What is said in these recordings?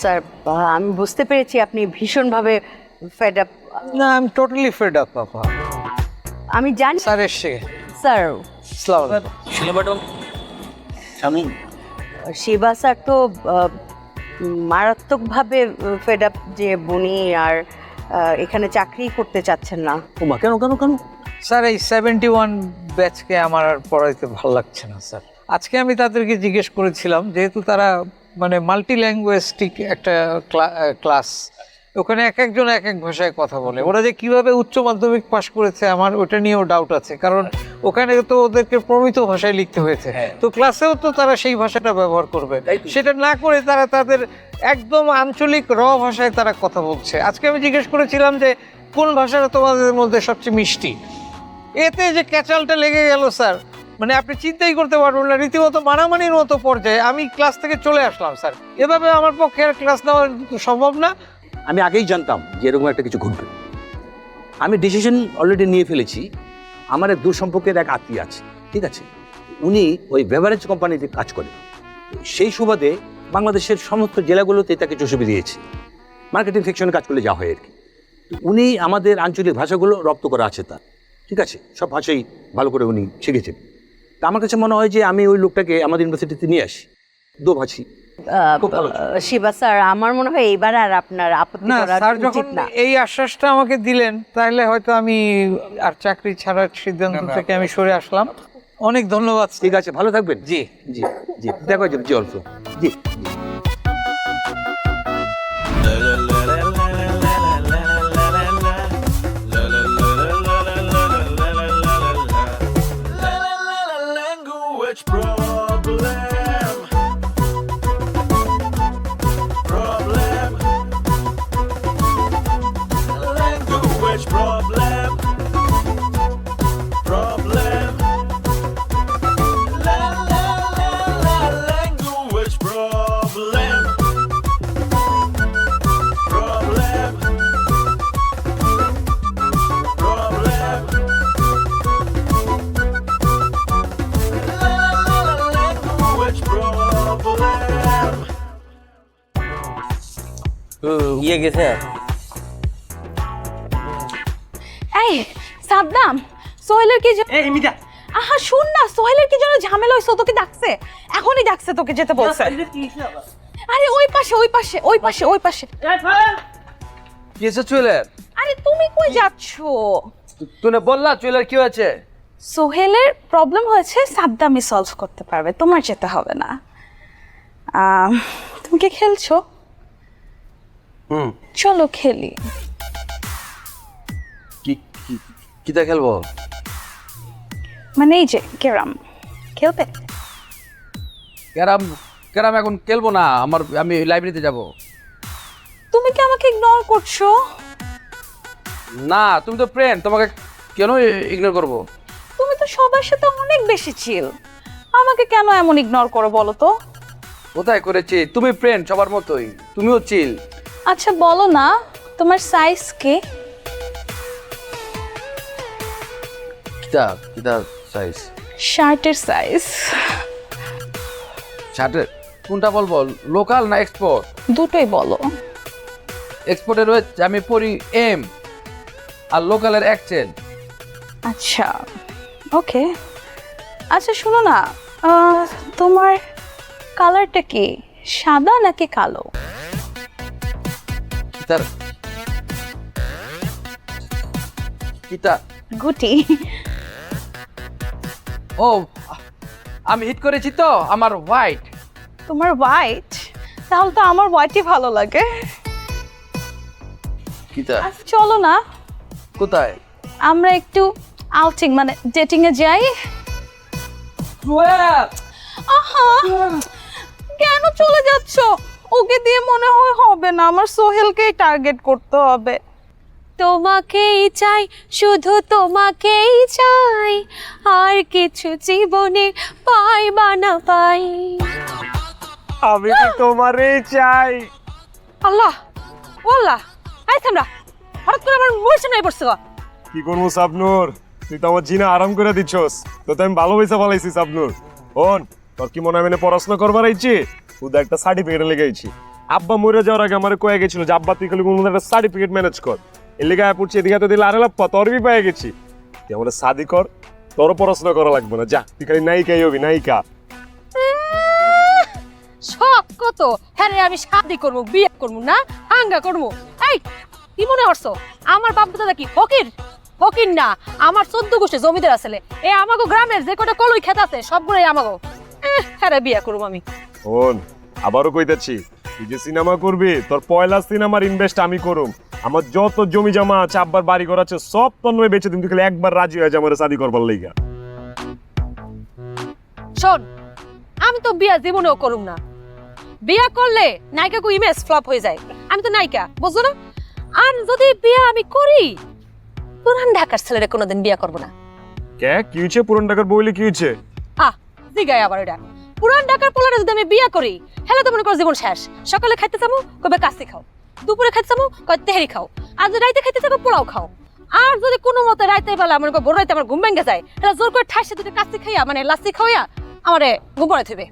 Sir আমি বুঝতে পেরেছি আপনি ভীষণভাবে ফেড আপ না I am totally fed up papa. আমি জানি স্যার এসছে। স্যার আমি শিবা স্যার তো মারাত্মকভাবে ফেড আপ যে বুনি আর এখানে চাকরি করতে চাচ্ছেন না। ওমা কেন কেন কেন? স্যার এই সেভেন্টি ওয়ান ব্যাচকে আমার আর পড়াইতে ভালো লাগছে না স্যার। আজকে আমি তাদেরকে জিজ্ঞেস করেছিলাম যেহেতু তারা মানে মাল্টি ল্যাঙ্গুয়েস্টিক একটা ক্লাস ওখানে এক একজন এক এক ভাষায় কথা বলে। ওরা যে কীভাবে উচ্চ মাধ্যমিক পাশ করেছে আমার ওটা নিয়েও ডাউট আছে। কারণ ওখানে তো ওদেরকে প্রমিত ভাষায় লিখতে হয়েছে। তো ক্লাসেও তো তারা সেই ভাষাটা ব্যবহার করবে। সেটা না করে তারা তাদের একদম আঞ্চলিক র ভাষায় তারা কথা বলছে। আজকে আমি জিজ্ঞেস করেছিলাম যে কোন ভাষাটা তোমাদের মধ্যে সবচেয়ে মিষ্টি? এতে যে ক্যাচালটা লেগে গেল স্যার মানে আপনি চিন্তাই করতে পারবেন না, রীতিমতো মানামানির মতো পর্যায়ে আমি ক্লাস থেকে চলে আসলাম স্যার এভাবে আমার পক্ষে আর ক্লাস নেওয়া সম্ভব না। আমি আগেই জানতাম যে এরকম একটা কিছু ঘটবে। আমি ডিসিশন অলরেডি নিয়ে ফেলেছি। আমার এক সম্পর্কের এক আত্মীয় আছে, ঠিক আছে? উনি ওই বেভারেজ কোম্পানিতে কাজ করেন সেই সুবাদে বাংলাদেশের সমস্ত জেলাগুলোতে তাকে চষে দিয়েছে। মার্কেটিং সেকশনে কাজ করলে যা হয় আর কি। উনি আমাদের আঞ্চলিক ভাষাগুলো রপ্ত করা আছে তার, ঠিক আছে? সব ভাষাই ভালো করে উনি শিখেছেন। তা আমার কাছে মনে হয় যে আমি ওই লোকটাকে আমাদের ইউনিভার্সিটিতে নিয়ে আসি। দোভাষী। আহ, খুব ভালো। শিবা স্যার আমার মনে হয় এইবার আর আপনার আপত্তি না স্যার যখন এই আশ্বাসটা আমাকে দিলেন তাহলে হয়তো আমি আর চাকরি ছাড়ার সিদ্ধান্ত থেকে আমি সরে আসলাম। অনেক ধন্যবাদ ঠিক আছে ভালো থাকবেন। জি। জি জি। দেখো জি অল্প। জি। গেছে। এই সাদ্দাম সোহেলের কি জ- আহা শুন না সোহেলের কি যেন ঝামেলা হয়েছে ও তোকে ডাকছে। এখনই ডাকছে তোকে যেতে বলছে আরে ওই পাশে ওই পাশে ওই পাশে ওই পাশে। কিসে আরে তুমি কই যাচ্ছ? তুমি বললা চুয়েলের কি হয়েছে? সোহেলের প্রবলেম হয়েছে সাদ্দামই সলভ করতে পারবে তোমার যেতে হবে না। তুমি কি খেলছো? হুম। চলো খেলি। কি কি- কিতা খেলব? মানে এই যে কেরাম খেলবে? ক্যারাম ক্যারাম এখন খেলব না আমার আমি লাইব্রেরিতে যাব। তুমি কি আমাকে ইগনোর করছ? না তুমি তো ফ্রেন্ড তোমাকে কেন ইগনোর করব? তুমি তো সবার সাথে অনেক বেশি চিল আমাকে কেন এমন ইগনোর করো বলো তো? কোথায় করেছি? তুমি ফ্রেন্ড সবার মতোই। তুমিও চিল আচ্ছা বলো না তোমার সাইজ কি? কিতা কিতা সাইজ শার্টের সাইজ শার্টের? কোনটা বলব লোকাল না এক্সপোর্ট দুটোই বলো। এক্সপোর্টের হচ্ছে আমি পড়ি এম আর লোকালের এক্সেল আচ্ছা ওকে আচ্ছা শোনো না তোমার কালারটা কি সাদা নাকি কালো? কিতার কিতা গুটি। ও আমি হিট করেছি তো আমার হোয়াইট তোমার হোয়াইট তাহলে তো আমার হোয়াইটই ভালো লাগে। কিতা আচ্ছা, চলো না। কোথায়? আমরা একটু আউটিং মানে ডেটিং এ যাই। আহা! কেন চলে যাচ্ছ? ওকে দিয়ে মনে হয় হবে না আমার সোহেলকেই টার্গেট করতে হবে। তোমাকেই চাই শুধু তোমাকেই চাই আর কিছু জীবনে পাই বা না পাই। আমি তো তোমারই চাই। আল্লাহ ও আল্লাহ আই থামরা হঠাৎ করে আমার মুড়ছে সামনে পড়ছে। গো। কি করব সাবনুর? তুই তো আমার জিনা আরাম করে দিচ্ছস। তো আমি ভালোবেসে ভালাইছি সাবনুর। ওন তোর কি মনে হয় মানে পড়াশোনা করবার আইছি? শুধু একটা সার্টিফিকেট লেগে আইছি আব্বা মরে যাওয়ার আগে আমার কয়ে গেছিল যে, আব্বা, তুই খালি কোনো একটা সার্টিফিকেট ম্যানেজ কর। পড়ছি, এদিকে তো দিলে আরে তোর পেয়ে গেছি। তুই আমার কর, তোরও পড়াশোনা করা লাগবে না। যা, তুই খালি নায়িকাই হবি, নায়িকা। শখ কত? হ্যাঁ রে, আমি শাদি করব, বিয়ে করব না, হাঙ্গা করব। এই, কি মনে করছ? আমার বাপ দাদা কি ফকির? ফকির না, আমার চোদ্দ গোষ্ঠী জমিদার আসলে এ আমাগো গ্রামের যে কটা কলই খেত আছে, সবগুলোই আমাগো। হ্যাঁ বিয়ে করব আমি। শোন আবারও কইতাছি তুই যে সিনেমা করবি তোর পয়লা সিনেমার ইনভেস্ট আমি করুম। আমার যত জমি জমা আছে আব্বার বাড়ি ঘর আছে সব তন্ময় বেঁচে দিন তুই খালি একবার রাজি হয়ে যা আমার শাদি করবার লাইগা। শোন আমি তো বিয়া জীবনেও করুম না। বিয়া করলে নায়িকা কো ইমেজ ফ্লপ হয়ে যায়। আমি তো নায়িকা বুঝছ না? আর যদি বিয়া আমি করি পুরান ঢাকার ছেলেরা কোনোদিন বিয়া করব না। কে? কি হয়েছে পুরন টাকার বইলে কি হয়েছে আহ জিগাই আবার এটা পুরান ঢাকার পোলারে যদি আমি বিয়া করি হেলে তো মনে করো জীবন শেষ। সকালে খাইতে চামু কবে কাশি খাও। দুপুরে খাইতে চামু কবে তেহারি খাও। আর যদি রাইতে খাইতে চামু পোলাও খাও। আর যদি কোনো মতে রাইতে বেলা মনে করো বড় রাইতে আমার ঘুম ভেঙে যায় তাহলে জোর করে ঠাসে দুটো কাশি খাইয়া মানে লাসি খাওয়া আমারে ঘুম পড়ে থইবে।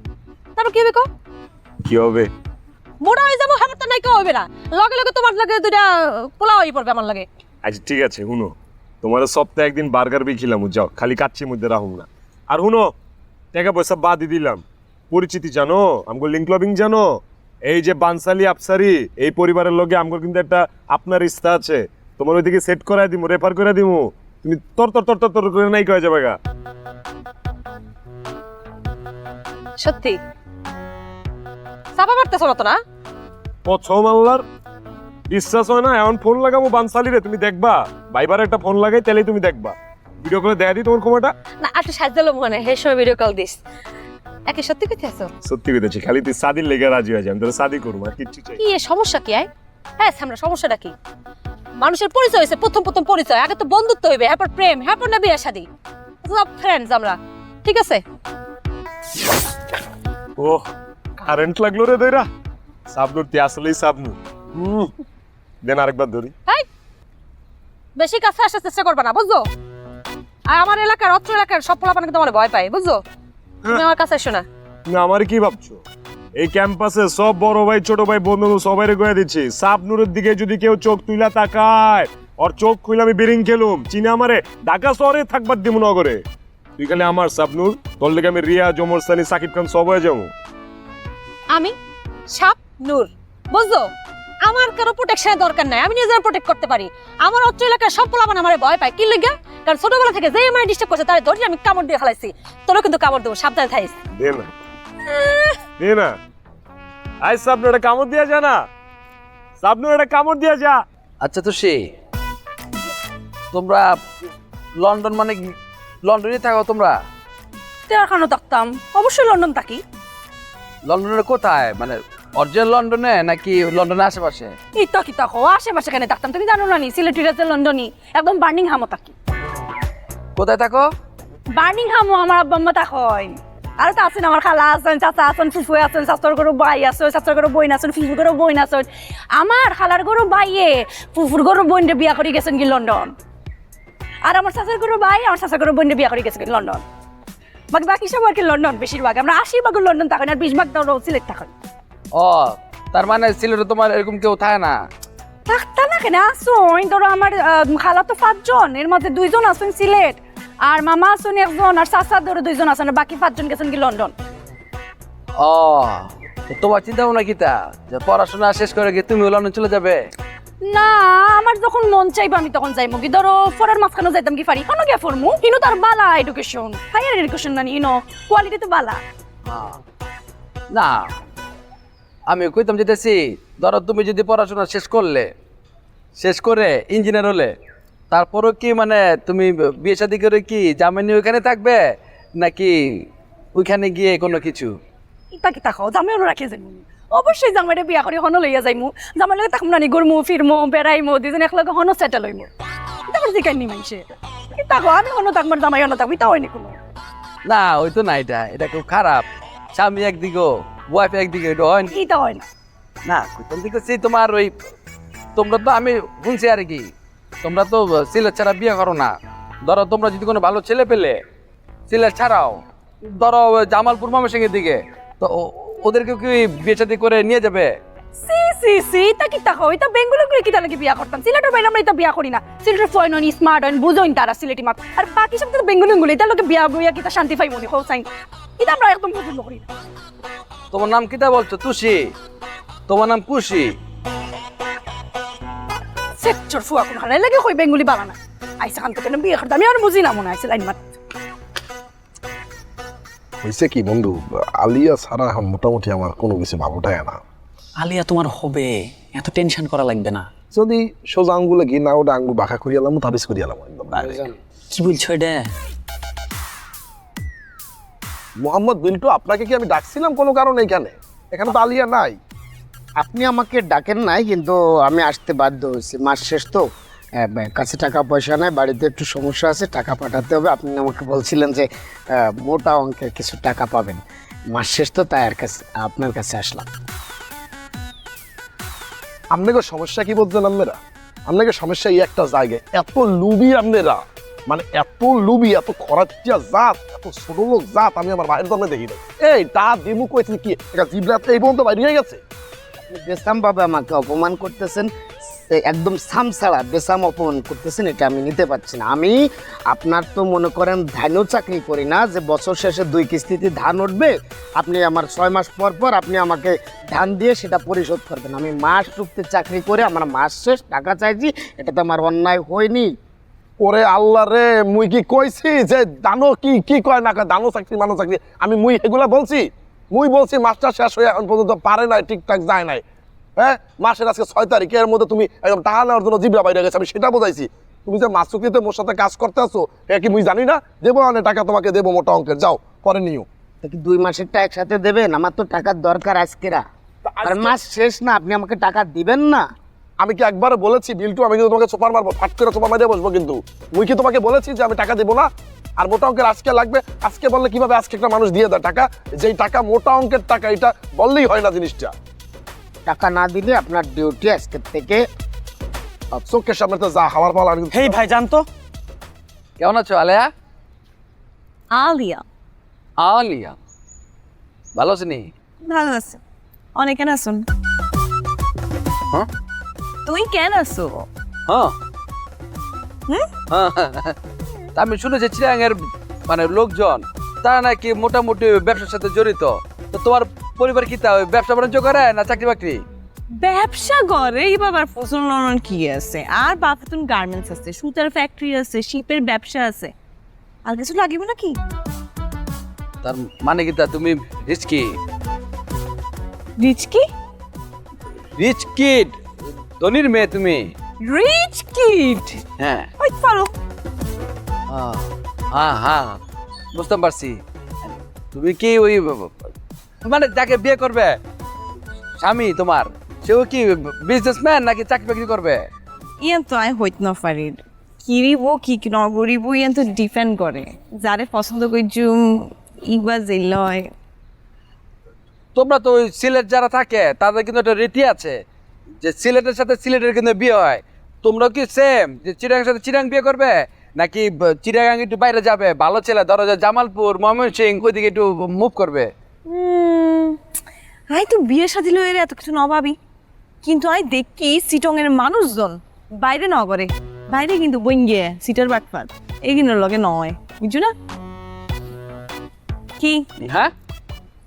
তারপর কি হবে কো? কি হবে? মোড়া হয়ে যাব আমার তো নাই কেউ হবে না। লগে লগে তোমার লগে দুটা পোলাও হয়ে পড়বে আমার লাগে। আচ্ছা ঠিক আছে হুনো। তোমার সপ্তাহে একদিন বার্গার বি খিলাম যাও। খালি কাচ্ছির মধ্যে রাহুম না। আর হুনো টাকা পয়সা বাদই দিলাম। পরিচিতি জানো? আমগো লিঙ্ক ক্লাবিং জানো? এই যে বানসালি আফসারি এই পরিবারের লগে আমগো কিন্তু একটা আপনার ইচ্ছা আছে। তোমার ওইদিকে সেট করাই দিমু রেফার করে দিমু। তুমি তর তর তর তর তর করে নাই কয়ে যাবে গা। সত্যি? চাপা মারতেছো না তো না? পছম আল্লাহর বিশ্বাস হয় না এমন ফোন লাগাবো বানসালি রে তুমি দেখবা। ভাইবার একটা ফোন লাগাই তাহলেই তুমি দেখবা। ভিডিও করে দেয়া দিই তোমার ক্ষমাটা? না একটু সাহায্য মনে হে সময় ভিডিও কল দিস। একে সত্যি কথা আছো? সত্যি কইতেছি খালি তুই সাদির লেগে রাজি হয়ে যাই আমি তোর সাদি করব আর কিচ্ছু চাই কি এ সমস্যা কি আয় হ্যাঁ আমরা সমস্যাটা কি? মানুষের পরিচয় হয়েছে প্রথম প্রথম পরিচয় আগে তো বন্ধুত্ব হইবে হ্যাঁ প্রেম হ্যাঁ না বিয়ে শাদি সব ফ্রেন্ডস আমরা ঠিক আছে? ও কারেন্ট লাগল রে দইরা। সাবনুর তুই আসলেই সাবনুর হুম দেন আরেকবার ধরি। বেশি কাছে আসার চেষ্টা করবে না বুঝছ? আর আমার এলাকার অত্র এলাকার সব পোলাপানকে তোমার ভয় পাই বুঝছ? তুমি আমার কাছে এসো না। না আমার কি ভাবছ? এই ক্যাম্পাসে সব বড় ভাই ছোট ভাই বন্ধু সবাই গয়ে দিচ্ছি। সাবনুরের দিকে যদি কেউ চোখ তুইলা তাকায় ওর চোখ খুলে আমি বেরিং খেলুম। চিনে আমারে ঢাকা শহরে থাকবার দিমু নগরে। তুই খালি আমার সাবনুর তোর লেগে আমি রিয়া জমর সানি সাকিব খান সব হয়ে যাব। আমি সাপ নূর বুঝছ? আমার কারও প্রোটেকশনের দরকার নাই আমি নিজের প্রোটেক্ট করতে পারি। আমার অত্র এলাকার সব পোলাপান আমার ভয় পায়। কি লেগে? কারণ ছোটবেলা থেকে যে আমার ডিস্টার্ব করছে তার ধরে আমি কামড় দিয়ে ফেলাইছি। তোরও কিন্তু কামড় দেবো সাবধানে থাইস দে না। দে না। আই সাবনুর একটা কামড় দিয়া যা না। সাবনুর একটা কামড় দিয়া যা। আচ্ছা তো সে তোমরা লন্ডন মানে লন্ডনে থাকো তোমরা? তেরখানো থাকতাম। অবশ্যই লন্ডন থাকি। লন্ডনের কোথায়? মানে অরিজিনাল লন্ডনে নাকি লন্ডনের আশেপাশে? এই তো কি তাকো আশেপাশে কেন থাকতাম তুমি জানো না নি সিলেটের আছে লন্ডনই একদম বার্নিং হামও থাকি কোথায় থাকো? বার্নিং হামও আমার আব্বা আম্মা থাকয় আর তো আছেন আমার খালা আছেন চাচা আছেন ফুফু আছেন চাচার গরু বাই আছে চাচার গরু বইন আছেন ফুফুর গরু বইন আছেন। আমার খালার গরু বাইয়ে ফুফুর গরু বইনটা বিয়া করে গেছেন কি লন্ডন? আর আমার চাচার গরু বাই আমার চাচার গরু বইনটা বিয়া করে গেছেন কি লন্ডন? বাকি বাকি সব আর কি লন্ডন বেশিরভাগ। আমরা আশি ভাগ লন্ডন থাকেন আর বিশ ভাগ সিলেট থাকেন। ও তার মানে সিলেটে তোমার এরকম কেউ থাকে না? থাকতাম না কেন আসুন ধরো আমার খালা তো পাঁচজন এর মধ্যে দুইজন আছেন সিলেট আর মামা আছেন একজন আর চাচা ধরো দুইজন আছেন আর বাকি পাঁচজন গেছেন কি লন্ডন। ও তো তোমার চিন্তা ভাবনা কি তা? যে পড়াশোনা শেষ করে গিয়ে তুমি লন্ডন চলে যাবে? না আমার যখন মন চাইব আমি তখন যাইমু কি? ধরো ফরের মাঝখানে যাইতাম কি পারি কোনো গিয়া ফরমু কিন্তু তার বালা এডুকেশন হায়ার এডুকেশন না ইনো। কোয়ালিটি তো বালা। না আমি কইতাম যেতেছি ধরো তুমি যদি পড়াশোনা শেষ করলে শেষ করে ইঞ্জিনিয়ার হলে তারপরও কি মানে তুমি বিয়ে শাদি করে কি জামাইনি ওইখানে থাকবে নাকি ওইখানে গিয়ে কোনো কিছু? ইতা কি তাকাও জামাই ওরা রাখে যাইমু? অবশ্যই জামাইরে বিয়া করে হনো লইয়া যাইমু। জামাই লগে তাকমু নানি ঘুরমু ফিরমু বেড়াইমু দুজন একলগে হনো সেটেল হইমু। তারপর জিকাই নি মাইছে তাকো আমি হনো তাকমার জামাই হনো তাকবি তা হয়নি কোনো। না ওই তো না এটা এটা খুব খারাপ। স্বামী একদিকে ওয়াইফ একদিকে এটা হয় না। ইটা হয় না না কইতাম দেখতেছি তোমার ওই তোমরা তো আমি শুনছি আর কি তোমরা তো সিলেট ছাড়া বিয়ে করো না ধরো তোমরা যদি কোনো ভালো ছেলে পেলে সিলেট ছাড়াও ধরো জামালপুর মামাসিংয়ের দিকে তো ওদেরকে কি বিয়ে শাদী করে নিয়ে যাবে সি সি সি তা কি তা হই তা বেঙ্গলি করে কি তা লাগি বিয়া করতাম সিলেটের বাইরে আমরা এটা বিয়া করি না সিলেটের ফয়ন হইনি স্মার্ট হইন বুঝইন তারা সিলেটি মাত আর বাকি সব তো বেঙ্গলি বেঙ্গলি তার লোকে বিয়া বইয়া কি তা শান্তি পাই মনে হোসাইন এটা আমরা একদম পছন্দ করি না তোমার নাম কিতা বলছো? তুষি। তোমার নাম কুশি। সেক্টর ফুয়া কোন হারাই লাগে কই বেঙ্গলি আইসা বিয়া করতাম আমি আর বুঝি না মনে আছে লাইন মাত। হয়েছে কি বন্ধু আলিয়া ছাড়া এখন মোটামুটি আমার কোনো কিছু ভাবোটাই না। আলিয়া তোমার হবে এত টেনশন করা লাগবে না। যদি সোজা আঙ্গুলে গিয়ে না ওটা আঙ্গুল বাঁকা করিয়ালাম তাবিজ করিয়ালাম একদম কি বলছো এটা? মোহাম্মদ বিল্টু আপনাকে কি আমি ডাকছিলাম কোনো কারণে এখানে? এখানে তো আলিয়া নাই। আপনি আমাকে ডাকেন নাই কিন্তু আমি আসতে বাধ্য হয়েছি। মাস শেষ তো। ব্যাঁ, কাছে টাকা পয়সা নাই বাড়িতে একটু সমস্যা আছে টাকা পাঠাতে হবে। আপনি আমাকে বলছিলেন যে আহ, মোটা অঙ্কের কিছু টাকা পাবেন। মাস শেষ তো তাই আর কাছে আপনার কাছে আসলাম। আপনাকে সমস্যা কি বলছেন আপনারা? আপনাকে সমস্যা এই একটা জায়গায়। এত লুবি আপনারা। মানে এত লুবি, এত খরাচিয়া জাত, এত ছোট লোক জাত, আমি আমার বাইরের জন্য দেখি এই, তা দিমু কইছি কি? এটা জিবলাতে এই পর্যন্ত বাইরে হয়ে গেছে। বেসামভাবে আমাকে অপমান করতেছেন একদম সামসাড়া বেসাম অপমান করতেছেন, এটা আমি নিতে পারছি না। আমি, আপনার তো মনে করেন ধানও চাকরি করি না, যে বছর শেষে দুই কিস্তিতে ধান উঠবে, আপনি আমার ছয় মাস পর পর আপনি আমাকে ধান দিয়ে সেটা পরিশোধ করবেন। আমি মাস চুক্তি চাকরি করে, আমার মাস শেষ, টাকা চাইছি, এটা তো আমার অন্যায় হয়নি। ওরে আল্লাহ রে মুই কি কইছি যে দানো কি কি কয় না দানো চাকরি মানো চাকরি। আমি মুই এগুলা বলছি? মুই বলছি মাস্টার শেষ হয়ে এখন পর্যন্ত পারে নাই ঠিকঠাক যায় নাই। হ্যাঁ? মাসের আজকে ছয় তারিখ এর মধ্যে তুমি একদম টাকা নেওয়ার জন্য জিবরা বাইরে গেছে আমি সেটা বোঝাইছি। তুমি যে মাস চুক্তিতে মোর সাথে কাজ করতে আছো এটা কি মুই জানি না? দেবো অনেক টাকা তোমাকে দেবো মোটা অঙ্কের যাও পরে নিও। কি দুই মাসেরটা একসাথে দেবেন? আমার তো টাকার দরকার আজকেরা। আর মাস শেষ না আপনি আমাকে টাকা দিবেন না? আমি কি একবার বলেছি বিল্টু আমি কিন্তু তোমাকে সুপার মারবো ফাট করে সুপার মারিয়ে বসবো কিন্তু। মুই কি তোমাকে বলেছি যে আমি টাকা দেবো না? আর মোটা অঙ্কের আজকে লাগবে আজকে বললে কীভাবে আজকে একটা মানুষ দিয়ে দেয় টাকা? যেই টাকা মোটা অঙ্কের টাকা এটা বললেই হয় না জিনিসটা। টাকা না দিলে আপনার ডিউটি আজকে থেকে চোখের সামনে তো যা হাওয়ার পালা আমি হেই ভাই জানতো কেমন আছো আলিয়া? আলিয়া। আলিয়া। ভালো আছেনি ভালো আছে। অনেক কেন আসুন হ্যাঁ? তুই কেন আসো? হ্যাঁ। হ্যাঁ, আমি শুনেছি চিরাঙের মানে লোকজন তারা নাকি মোটামুটি ব্যবসার সাথে জড়িত। তো তোমার পরিবার কি তা ব্যবসা বাণিজ্য করে না চাকরি বাকরি? ব্যবসা করে এই বাবার ফসল নরন কি আছে? আর বাপাতুন গার্মেন্টস আছে সুতার ফ্যাক্টরি আছে শিপের ব্যবসা আছে। আর কিছু লাগিবে নাকি? তার মানে কি তা তুমি রিচকি রিচ কি রিচ কিড ধনির মেয়ে তুমি। রিচ কিড হ্যাঁ। ওই পারো। হ্যাঁ হ্যাঁ বুঝতে পারছি। তুমি কি ওই মানে যাকে বিয়ে করবে স্বামী তোমার সেও কি বিজনেসম্যান নাকি চাকরি বাকরি করবে? ইয়ান তো আই হইত না পারি। কিরিব কি কি নগরিব ইয়ান তো ডিপেন্ড করে। যারে পছন্দ করছুম ইবা জেলয় তোমরা তো ওই সিলেট যারা থাকে তাদের কিন্তু একটা রীতি আছে। যে সিলেটের সাথে সিলেটের কিন্তু বিয়ে হয়। তোমরা কি সেম যে চিরাঙের সাথে চিরাং বিয়ে করবে? নাকি চিরাং একটু বাইরে যাবে? ভালো ছেলে ধরো যে জামালপুর ময়মনসিং ওইদিকে একটু মুভ করবে? আই তো বিয়ে সাথে লইরে এত কিছু নভাবি কিন্তু আই দেখি সিটংয়ের মানুষজন বাইরে নগরে বাইরে কিন্তু বইঙ্গে সিটার বাটফাট এগিনোর লগে নয় বুঝছ না? কি? হ্যাঁ?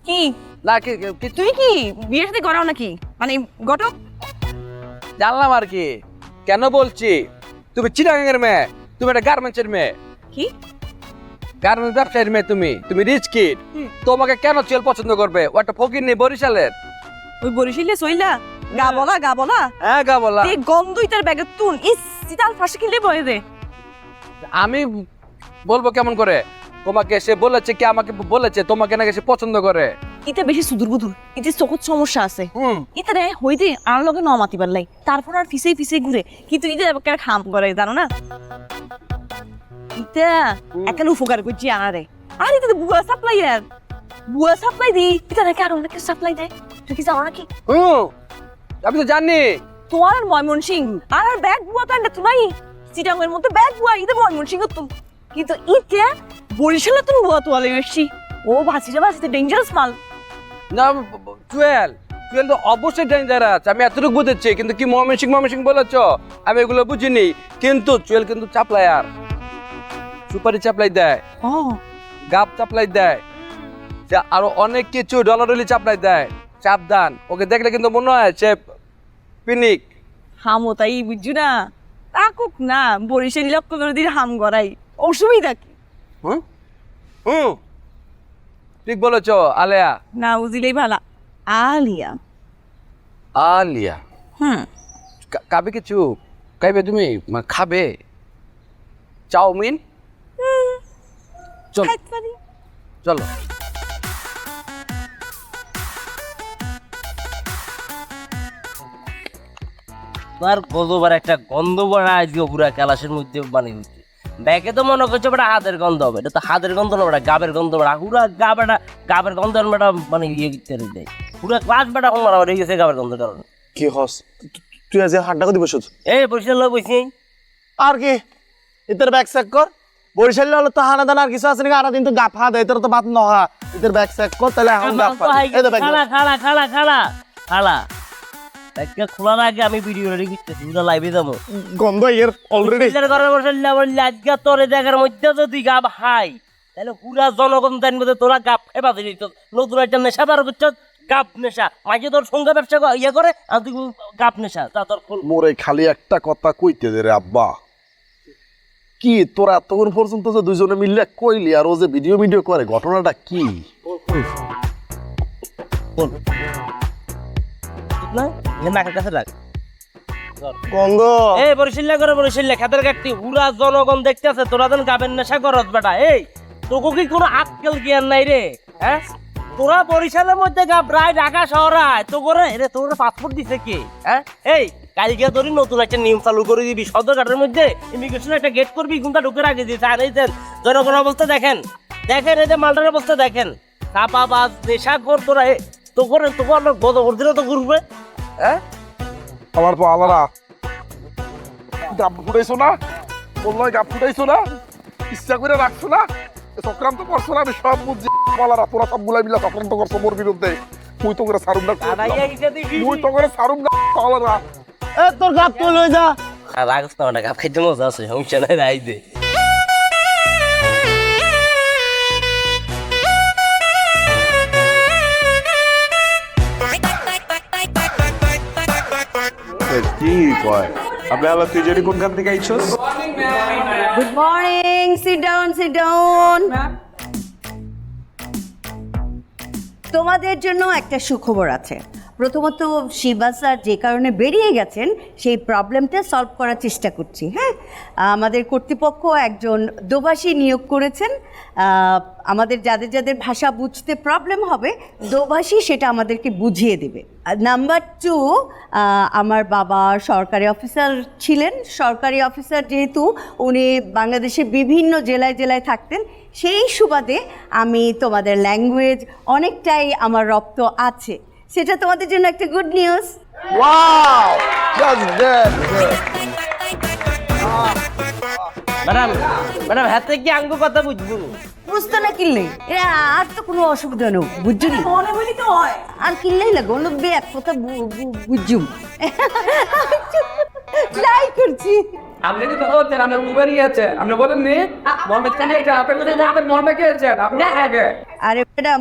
কি? না কি তুই কি? বিয়ের সাথে করাও নাকি? মানে ঘটক? জানলাম আর কি। কেন বলছি? তুমি চিরাঙের মেয়ে তুমি একটা গার্মেন্টসের মেয়ে। কি? গার্মেন্টস ব্যবসায়ীর মেয়ে তুমি তুমি রিচ কিড তোমাকে কেন চেল পছন্দ করবে? ও একটা ফকির নেই বরিশালের। ওই বরিশালে সইলা হ্যাঁ। গা বলা? এই গন্ধই তার ব্যাগে তুন। ইস সিতাল ফাঁসে কিনলে বয়ে দে। আমি বলব কেমন করে? তোমাকে সে বলেছে কি আমাকে বলেছে তোমাকে নাকি সে পছন্দ করে। ইতে বেশি সুদূর বুদুর। ইতে চোখত সমস্যা আছে। ইতে রে হইতে আর লগে ন মাতিবার লাই তারপর আর ফিসে ফিসে ঘুরে কিন্তু ইতে খাম করে জানো না? ইতে একান উপকার করছি আনারে আর ইতে বুয়া সাপ্লাই আর বুয়া সাপ্লাই দি ইতে নাকি আর অনেকে সাপ্লাই দেয় তুই কি জানো নাকি হুম। আমি তো জানি তোমার আর ময়মন সিং। আর আর ব্যাগ বুয়া তো নাই চিটাঙ্গের মধ্যে ব্যাগ বুয়া ইতে ময়মন সিং তো। কিন্তু ইতে বরিশালে তুমি বুয়া তোয়ালে এসছি ও ভাসিটা ভাসিতে ডেঞ্জারাস মাল। না জুয়েল তুই তো অবশ্যই ডেঞ্জারাস আমি এতটুকু বুঝেছি কিন্তু কি ময়মনসিং ময়মনসিং বলেছ? আমি এগুলো বুঝিনি। কিন্তু চুয়েল কিন্তু চাপলায়ার। সুপারি চাপলাই দেয়। গাব চাপলাই দেয়। যা আরও অনেক কিছু ডলারলি চাপলাই দেয়। সাবধান। ওকে দেখলে কিন্তু মনে হয় সে পিনিক। হামো তাই বুঝছ না? তাকুক না বরিশাল লক্ষ্য করে দিন হাম গড়াই। অসুবিধা কি? হুম? হুম। ঠিক বলেছ আলেয়া। না বুঝিলেই ভালা। আলিয়া। আলিয়া। হুম। কাবে কিছু? খাইবে তুমি? খাবে। চাউমিন? চলো। চলো। তার গজবার একটা গন্ধ বাড়া আজকে পুরা ক্যালাসের মধ্যে বানিয়ে দিচ্ছে ব্যাগে তো মনে করছে বেটা হাতের গন্ধ হবে এটা তো হাতের গন্ধ না বেটা গাবের গন্ধ বেটা পুরা গা বেটা গাবের গন্ধ বেটা মানে ইয়ে করে দেয়। পুরা ক্লাস বেটা কম মারা হয়ে গেছে গাবের গন্ধ কারণে কি হস? তুই আজ হাড্ডা কদি বসছ এই বরিশাল লোক বসি আর কি? ইতর ব্যাগ চেক কর। বরিশাল হলো তো হানা দানা আর কিছু আছে নাকি? আর দিন তো হা দেয় তোর তো বাত নহা। ইতর ব্যাগ চেক কর তাহলে এখন পা এই তো ব্যাগ খালা খালা খালা খালা খালা। ব্যাগটা খোলার আগে আমি ভিডিও রেডি করতেছি পুরা লাইভে যাব। গন্ধ এর অলরেডি বিচার করার বসে বললে আজকে তোর এই মধ্যে যদি গাব হাই তাহলে পুরা জনগণ তোরা গাপ খেপা দিলি তো নতুন একটা নেশা বার করছ গাপ নেশা। মাঝে তোর সঙ্গে ব্যবসা ইয়ে করে আর তুই গাপ নেশা তা তোর মোরে খালি একটা কথা কইতে দে রে আব্বা। কি তোরা এতক্ষণ পর্যন্ত যে দুজনে মিললে কইলি আর ও যে ভিডিও ভিডিও করে ঘটনাটা কি? না নাকের কাছে রাখ গন্ধ এই বরিশিল্লা করে বরিশিল্লা খেতের কাটতি পুরা জনগণ দেখতেছে তোরা যেন গাবেন নেশা করত বেটা। এই তোকে কি কোনো আক্কেল জ্ঞান নাই রে? হ্যাঁ? তোরা বরিশালের মধ্যে গাব রায় ঢাকা শহরায় তো করে রে তোর পাসপোর্ট দিছে কে? হ্যাঁ? এই কালকে তোরই নতুন একটা নিয়ম চালু করে দিবি। সদরঘাটের মধ্যে ইমিগ্রেশন একটা গেট করবি কোনটা ঢুকে রাখি দিয়েছে। আর এই যে জনগণ অবস্থা দেখেন দেখেন এই যে মালটার অবস্থা দেখেন। চাপা বাজ নেশা কর তোরা তো করে তো করে গত তো ঘুরবে। আমার পালারা গাপ ফুটাইছো না? বলল গাপ ফুটাইছো না? ইচ্ছা করে রাখছো না? চক্রান্ত করছ না? আমি সব বুঝছি। পালারা তোরা সব গুলাই মিলা চক্রান্ত করছ মোর বিরুদ্ধে। মুই তো করে সারুম না মুই তো করে সারুম না পালারা এ তোর গাপ তুই লই যা। রাগস না ওটা খাইতে মজা আছে সমস্যা নাই রাই দে আপনি আল্লাহ তুই জানি কোনখান থেকে আইছস good morning sit down sit down তোমাদের জন্য একটা সুখবর আছে। প্রথমত শিবা স্যার যে কারণে বেরিয়ে গেছেন, সেই প্রবলেমটা সলভ করার চেষ্টা করছি হ্যাঁ? আমাদের কর্তৃপক্ষ একজন দোভাষী নিয়োগ করেছেন। আমাদের যাদের যাদের ভাষা বুঝতে প্রবলেম হবে, দোভাষী সেটা আমাদেরকে বুঝিয়ে দেবে। নাম্বার টু আমার বাবা সরকারি অফিসার ছিলেন। সরকারি অফিসার যেহেতু, উনি বাংলাদেশের বিভিন্ন জেলায় জেলায় থাকতেন, সেই সুবাদে আমি তোমাদের ল্যাঙ্গুয়েজ অনেকটাই আমার রপ্ত আছে। সেটা তোমাদের জন্য একটা good news wow just that madam madam হাতে কি আঙ্গু কথা বুঝব? বুঝতো না কিনলে। এ আর তো কোনো অসুবিধা নেই বুঝছ নি? মনে বলি তো হয়। আর কিনলেই লাগো অন্য বে এক কথা বুঝুম। ট্রাই করছি। আপনি কিন্তু বলছেন আপনার উবেরই আছে। আপনি বলেন নি মোহাম্মদ খান এটা আপনি আপনি আগে। আরে এটা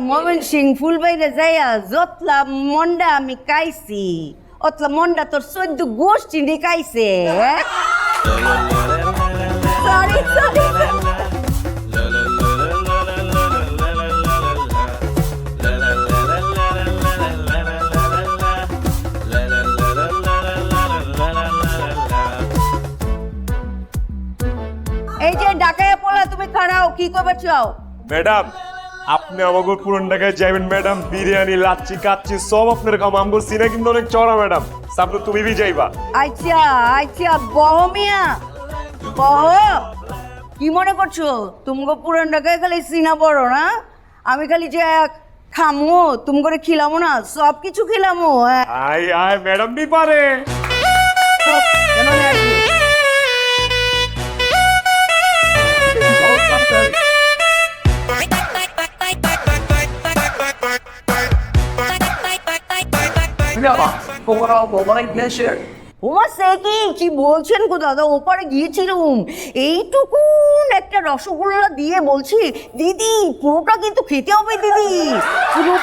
সিং ফুলবাইরে যাইয়া যতলা মন্ডা আমি কাইছি অতলা মন্ডা তোর সদ্য গোষ্ঠী নিকাইছে সরি সরি খাড়াও কি করবে চাও? ম্যাডাম আপনি আমাকে পুরন ঢাকায় যাবেন ম্যাডাম। বিরিয়ানি লাচ্ছি কাচ্ছি সব আপনার কাম। আমগো সিনে কিন্তু অনেক চড়া ম্যাডাম। সামনে তুমি বি যাইবা। আচ্ছা আচ্ছা বহমিয়া বহ। কি মনে করছ? তুমগো পুরান ঢাকায় খালি সিনা বড় না? আমি খালি যে খামো তুমি করে খিলামো না সব কিছু খিলামো হ্যাঁ। আই আই ম্যাডাম বি পারে ওমা সে কি কি বলছেন গো দাদা? ওপারে গিয়েছিলাম। এইটুকুন একটা রসগোল্লা দিয়ে বলছি, দিদি, পুরোটা কিন্তু খেতে হবে দিদি। পুরো,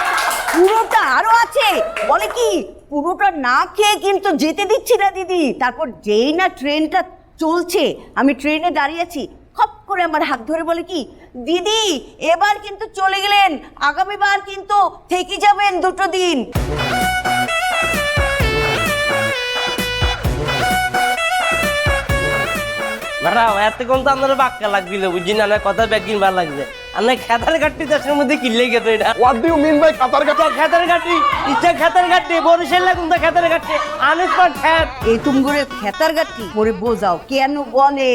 পুরোটা আরও আছে। বলে কি, পুরোটা না খেয়ে কিন্তু যেতে দিচ্ছি না দিদি। তারপর যেই না ট্রেনটা চলছে, আমি ট্রেনে দাঁড়িয়ে আছি, খপ করে আমার হাত ধরে বলে কি, দিদি, এবার কিন্তু চলে গেলেন। আগামীবার কিন্তু থেকে যাবেন দুটো দিন। বেটা এতক্ষণ তো আপনার বাক্কা লাগছিল বুঝছি না? না কথা ব্যাগিন ভালো লাগছে। আপনার খেতার গাঠটি দেশের মধ্যে কিনলে গেতো এটা। What do you mean by কাতার কাটা খেতার গাঠি ইচ্ছা খেতার গাঠি বরিশাল লাগুন তো খেতার গাঠি আনিস পর খ্যাত এই তুমগুরে খেতার গাঠি করে বোঝাও কেন বলে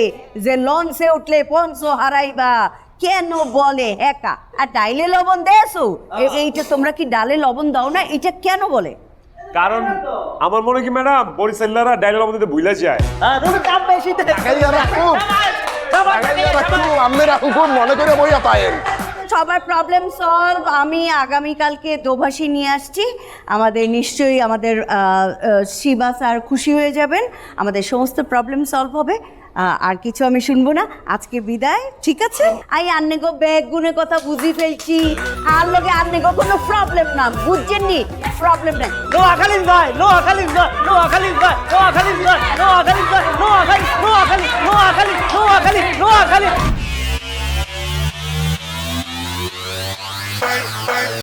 যে লঞ্চে উঠলে পঞ্চ হারাইবা? কেন বলে? একা। আর ডাইলে লবণ দেছো? এইটা তোমরা কি ডালে লবণ দাও না? এটা কেন বলে? কারণ আমার মনে কি ম্যাডাম বরিশাল্লারা ডায়লগ আমাদের ভুলে যায়। হুকুম মনে করে বইয়া পায়েন সবার প্রবলেম সলভ আমি আগামীকালকে দোভাষী নিয়ে আসছি। আমাদের নিশ্চয়ই আমাদের শিবা স্যার খুশি হয়ে যাবেন। আমাদের সমস্ত প্রবলেম সলভ হবে। আর কিছু আমি শুনব না। আজকে বিদায়, ঠিক আছে? আই আন্নে গো ব্যাগ গুনে কথা বুঝি ফেলছি। আর লোকে আন্নে গো কোনো প্রবলেম না, বুঝছেন নি? প্রবলেম নাই। নো আখালিস ভাই নো আখালিস ভাই নো আখালিস ভাই নো আখালিস ভাই নো আখালিস ভাই নো আখালিস নো আখালিস নো আখালিস নো আখালিস নো আখালিস